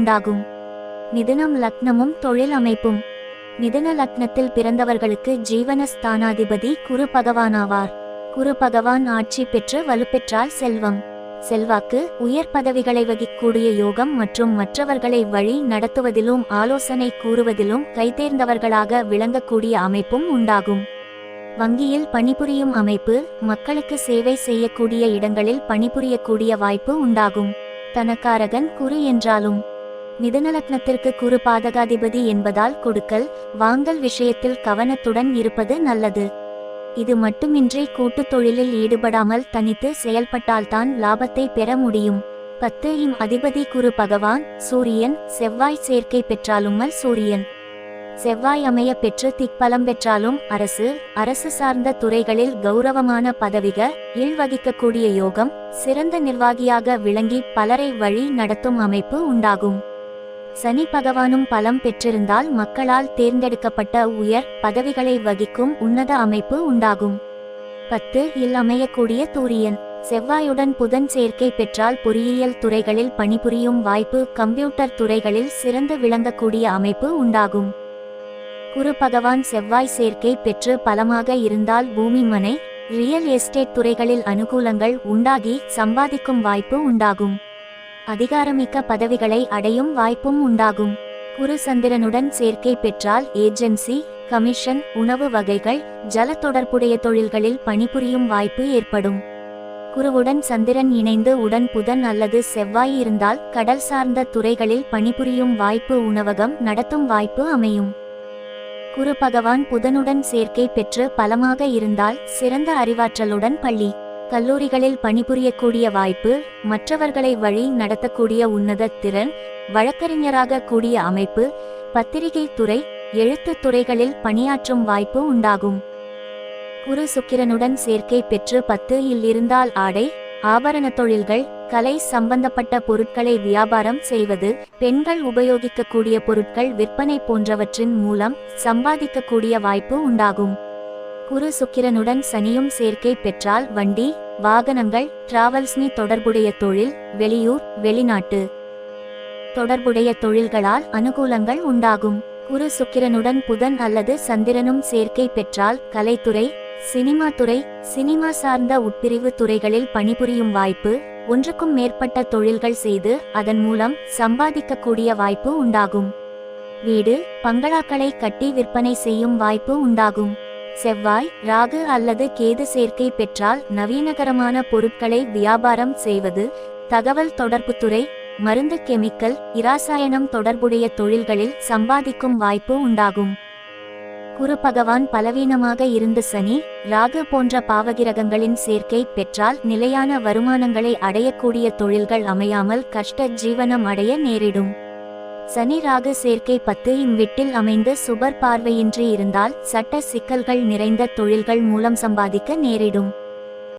உண்டாகும். மிதுனம் லக்னமும் தொழில் அமைப்பும். மிதுன லக்னத்தில் பிறந்தவர்களுக்கு ஜீவன ஸ்தானாதிபதி குரு பகவானாவார். குரு பகவான் ஆட்சி பெற்று வலுப்பெற்றால் செல்வம். செல்வாக்கு உயர் பதவிகளை வகிக்கூடிய யோகம் மற்றும் மற்றவர்களை வழி நடத்துவதிலும் ஆலோசனை கூறுவதிலும் கைதேர்ந்தவர்களாக விளங்கக்கூடிய அமைப்பும் உண்டாகும். வங்கியில் பணிபுரியும் அமைப்பு மக்களுக்கு சேவை செய்யக்கூடிய இடங்களில் பணிபுரியக்கூடிய வாய்ப்பு உண்டாகும். தனக்காரகன் குரு என்றாலும் மிதனலக்னத்திற்கு குரு பாதகாதிபதி என்பதால் கொடுக்கல் வாங்கல் விஷயத்தில் கவனத்துடன் இருப்பது நல்லது. இது மட்டுமின்றி கூட்டுத் தொழிலில் ஈடுபடாமல் தனித்து செயல்பட்டால்தான் லாபத்தை பெற முடியும். பத்து இம் அதிபதி குரு பகவான் சூரியன் செவ்வாய் சேர்க்கை பெற்றாலுமல் சூரியன். செவ்வாய் அமைய பெற்று திக்பலம் பெற்றாலும் அரசு அரசு சார்ந்த துறைகளில் கௌரவமான பதவிக இழ்வகிக்கக்கூடிய யோகம் சிறந்த நிர்வாகியாக விளங்கி பலரை வழி நடத்தும் அமைப்பு உண்டாகும். சனி பகவானும் பலம் பெற்றிருந்தால் மக்களால் தேர்ந்தெடுக்கப்பட்ட உயர் பதவிகளை வகிக்கும் உன்னத அமைப்பு உண்டாகும். பத்து இல் அமையக்கூடிய தூரியன் செவ்வாயுடன் புதன் சேர்க்கை பெற்றால் பொறியியல் துறைகளில் பணிபுரியும் வாய்ப்பு கம்ப்யூட்டர் துறைகளில் சிறந்து விளங்கக்கூடிய அமைப்பு உண்டாகும். குரு பகவான் செவ்வாய் சேர்க்கை பெற்று பலமாக இருந்தால் பூமி மனை ரியல் எஸ்டேட் துறைகளில் அனுகூலங்கள் உண்டாகி சம்பாதிக்கும் வாய்ப்பு உண்டாகும். அதிகாரமிக்க பதவிகளை அடையும் வாய்ப்பும் உண்டாகும். குரு சந்திரனுடன் சேர்க்கை பெற்றால் ஏஜென்சி கமிஷன் உணவு வகைகள் ஜல தொடர்புடைய தொழில்களில் பணிபுரியும் வாய்ப்பு ஏற்படும். குருவுடன் சந்திரன் இணைந்து உடன் புதன் அல்லது செவ்வாய் இருந்தால் கடல் சார்ந்த துறைகளில் பணிபுரியும் வாய்ப்பு உணவகம் நடத்தும் வாய்ப்பு அமையும். குரு பகவான் புதனுடன் சேர்க்கை பெற்று பலமாக இருந்தால் சிறந்த அறிவாற்றலுடன் பள்ளி. கல்லூரிகளில் பணிபுரியக்கூடிய வாய்ப்பு மற்றவர்களை வழி நடத்தக்கூடிய உன்னத திறன் வழக்கறிஞராக கூடிய அமைப்பு பத்திரிகை துறை எழுத்து துறைகளில் பணியாற்றும் வாய்ப்பு உண்டாகும். குரு சுக்கிரனுடன் சேர்க்கை பெற்று பத்து இல் இருந்தால் ஆடை ஆபரண தொழில்கள் கலை சம்பந்தப்பட்ட பொருட்களை வியாபாரம் செய்வது பெண்கள் உபயோகிக்கக்கூடிய பொருட்கள் விற்பனை போன்றவற்றின் மூலம் சம்பாதிக்கக்கூடிய வாய்ப்பு உண்டாகும். குரு சுக்கிரனுடன் சனியும் சேர்க்கை பெற்றால் வண்டி வாகனங்கள் டிராவல்ஸ்னி தொடர்புடைய தொழில் வெளியூர் வெளிநாட்டு தொடர்புடைய தொழில்களால் அனுகூலங்கள் உண்டாகும். குரு சுக்கிரனுடன் புதன் அல்லது சந்திரனும் சேர்க்கை பெற்றால் கலைத்துறை சினிமா துறை சினிமா சார்ந்த உட்பிரிவு துறைகளில் பணிபுரியும் வாய்ப்பு ஒன்றுக்கும் மேற்பட்ட தொழில்கள் செய்து அதன் மூலம் சம்பாதிக்கக்கூடிய வாய்ப்பு உண்டாகும். வீடு பங்களாக்களை கட்டி விற்பனை செய்யும் வாய்ப்பு உண்டாகும். செவ்வாய் ராகு அல்லது கேது சேர்க்கை பெற்றால் நவீனகரமான பொருட்களை வியாபாரம் செய்வது தகவல் தொடர்புத்துறை மருந்து கெமிக்கல் இராசாயனம் தொடர்புடைய தொழில்களில் சம்பாதிக்கும் வாய்ப்பு உண்டாகும். குரு பகவான் பலவீனமாக இருந்து சனி ராகு போன்ற பாவகிரகங்களின் சேர்க்கை பெற்றால் நிலையான வருமானங்களை அடையக்கூடிய தொழில்கள் அமையாமல் கஷ்ட ஜீவனம் அடைய நேரிடும். சனி ராகு சேர்க்கை பத்து இம் வீட்டில் அமைந்து சுபர் பார்வையின்றி இருந்தால் சட்ட சிக்கல்கள் நிறைந்த தொழில்கள் மூலம் சம்பாதிக்க நேரிடும்.